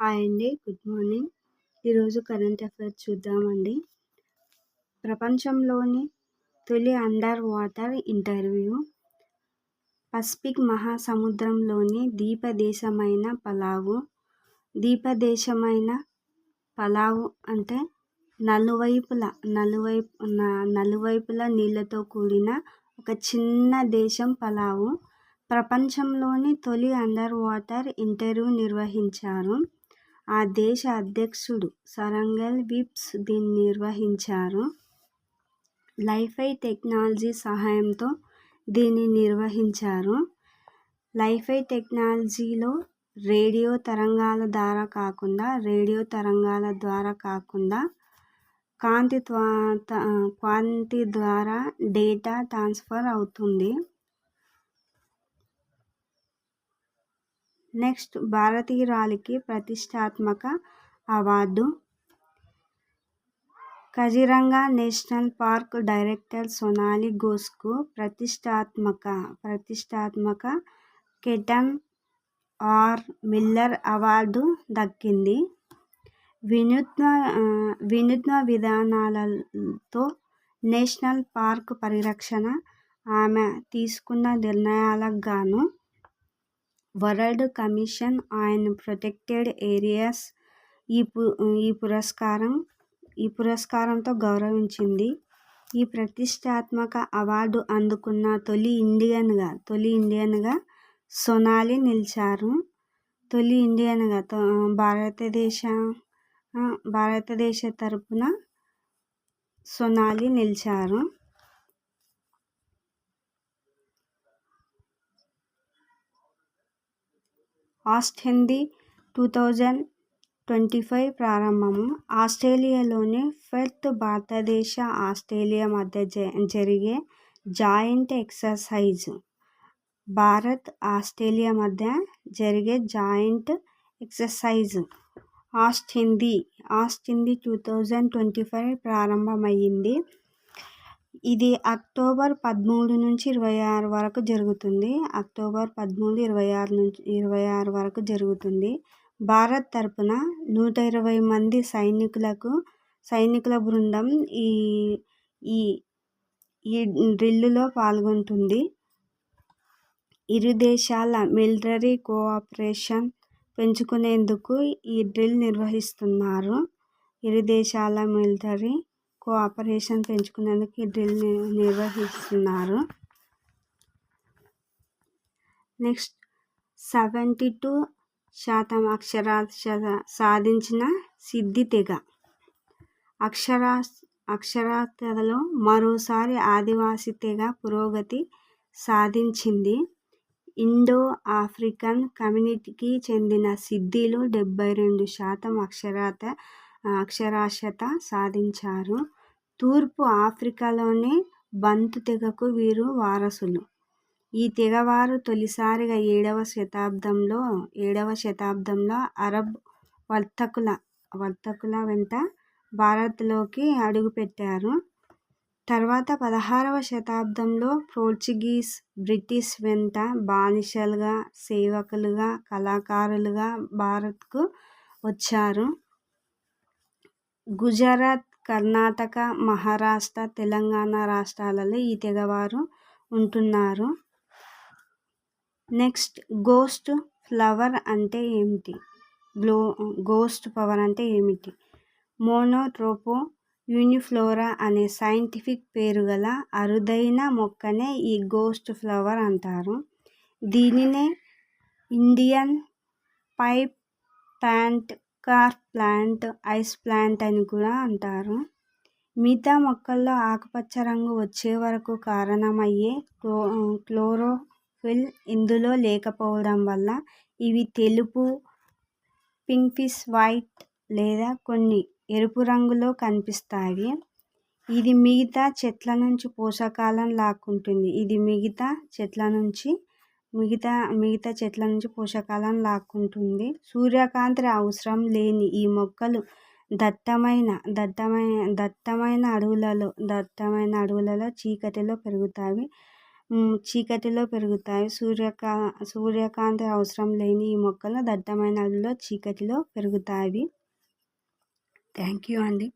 Hi అండి. Good morning. ఈరోజు current affairs చూద్దామండి. ప్రపంచంలోని తొలి అండర్ వాటర్ ఇంటర్వ్యూ. పసిఫిక్ మహాసముద్రంలోని దీపదేశమైన పలావు. దీపదేశమైన పలావు అంటే నలువైపుల నలువైపు నలువైపుల నీళ్ళతో కూడిన ఒక చిన్న దేశం పలావు. ప్రపంచంలోని తొలి అండర్ వాటర్ ఇంటర్వ్యూ నిర్వహించారు. ఆ దేశ అధ్యక్షుడు సరంగల్ విప్స్ దీన్ని నిర్వహించారు. లైఫై టెక్నాలజీ సహాయంతో దీన్ని నిర్వహించారు. లైఫై టెక్నాలజీలో రేడియో తరంగాల ద్వారా కాకుండా రేడియో తరంగాల ద్వారా కాకుండా కాంతి కాంతి ద్వారా డేటా ట్రాన్స్ఫర్ అవుతుంది. నెక్స్ట్ భారతీయురాలికి ప్రతిష్టాత్మక award. Kaziranga national park director Sonali ఘోష్కు ప్రతిష్టాత్మక ప్రతిష్టాత్మక కెటన్ ఆర్ మిల్లర్ అవార్డు దక్కింది. వినూత్న వినూత్న విధానాలతో నేషనల్ పార్క్ పరిరక్షణ ఆమె తీసుకున్న నిర్ణయాలకు గాను world commission on protected areas ఈ పు ఈ పురస్కారం ఈ పురస్కారంతో గౌరవించింది. ఈ ప్రతిష్టాత్మక అవార్డు అందుకున్న తొలి ఇండియన్గా తొలి ఇండియన్గా సొనాలి నిలిచారు. తొలి ఇండియన్గా భారతదేశ భారతదేశ తరపున సొనాలి నిలిచారు. AustraHind two thousand twenty five ప్రారంభము. ఆస్ట్రేలియాలోని ఫెర్త్ భారతదేశ ఆస్ట్రేలియా మధ్య జరిగే జాయింట్ ఎక్సర్సైజ్. భారత్ ఆస్ట్రేలియా మధ్య జరిగే joint exercise. AustraHind AustraHind two thousand twenty five ప్రారంభమయ్యింది. ఇది అక్టోబర్ పదమూడు నుంచి ఇరవై ఆరు వరకు జరుగుతుంది. అక్టోబర్ పదమూడు ఇరవై ఆరు నుంచి ఇరవై ఆరు వరకు జరుగుతుంది. భారత్ తరపున నూట ఇరవై మంది సైనికులకు సైనికుల బృందం ఈ ఈ ఈ డ్రిల్లులో పాల్గొంటుంది. ఇరు దేశాల మిలిటరీ కోఆపరేషన్ పెంచుకునేందుకు ఈ డ్రిల్ నిర్వహిస్తున్నారు. ఇరు దేశాల మిలిటరీ కోఆపరేషన్ పెంచుకునేందుకు ఈ డ్రిల్ నిర్వహిస్తున్నారు. నెక్స్ట్ సెవెంటీ టూ శాతం అక్షరాస్యత సాధించిన సిద్ధి తెగ. అక్షరా అక్షరాస్యతలో మరోసారి ఆదివాసి తెగ పురోగతి సాధించింది. ఇండో ఆఫ్రికన్ కమ్యూనిటీకి చెందిన సిద్ధిలు డెబ్బై రెండు శాతం అక్షరాత అక్షరాస్యత సాధించారు. తూర్పు ఆఫ్రికాలోని బంతు తెగకు వీరు వారసులు. ఈ తెగవారు తొలిసారిగా ఏడవ శతాబ్దంలో ఏడవ శతాబ్దంలో అరబ్ వర్తకుల వర్తకుల వెంట భారత్లోకి అడుగుపెట్టారు. తర్వాత పదహారవ శతాబ్దంలో పోర్చుగీస్ బ్రిటిష్ వెంట బానిసలుగా సేవకులుగా కళాకారులుగా భారత్కు వచ్చారు. గుజరాత్ కర్ణాటక మహారాష్ట్ర తెలంగాణ రాష్ట్రాలలో ఈ తెగవారు ఉంటున్నారు. నెక్స్ట్ గోస్ట్ ఫ్లవర్ అంటే ఏమిటి? గ్లో గోస్ట్ ఫ్లవర్ అంటే ఏమిటి? మోనోట్రోపో యూనిఫ్లోరా అనే సైంటిఫిక్ పేరు గల అరుదైన మొక్కనే ఈ గోస్ట్ ఫ్లవర్ అంటారు. దీనినే Indian pipe plant car plant ice plant అని కూడా అంటారు. మిగతా మొక్కల్లో ఆకుపచ్చ రంగు వచ్చే వరకు కారణమయ్యే క్లో క్లోరోఫిల్ ఇందులో లేకపోవడం వల్ల ఇవి తెలుపు పింకిష్ వైట్ లేదా కొన్ని ఎరుపు రంగులో కనిపిస్తాయి. ఇది మిగతా చెట్ల నుంచి పోషకాలను లాక్కుంటుంది. ఇది మిగతా చెట్ల నుంచి మిగతా మిగతా చెట్ల నుంచి పోషకాలను లాక్కుంటుంది. సూర్యకాంతి అవసరం లేని ఈ మొక్కలు దట్టమైన దట్టమైన దట్టమైన అడవులలో దట్టమైన అడవులలో చీకటిలో పెరుగుతాయి. చీకటిలో పెరుగుతాయి. సూర్యకా సూర్యకాంతి అవసరం లేని ఈ మొక్కలు దట్టమైన అడవిలో చీకటిలో పెరుగుతాయి. థ్యాంక్ యూ అండి.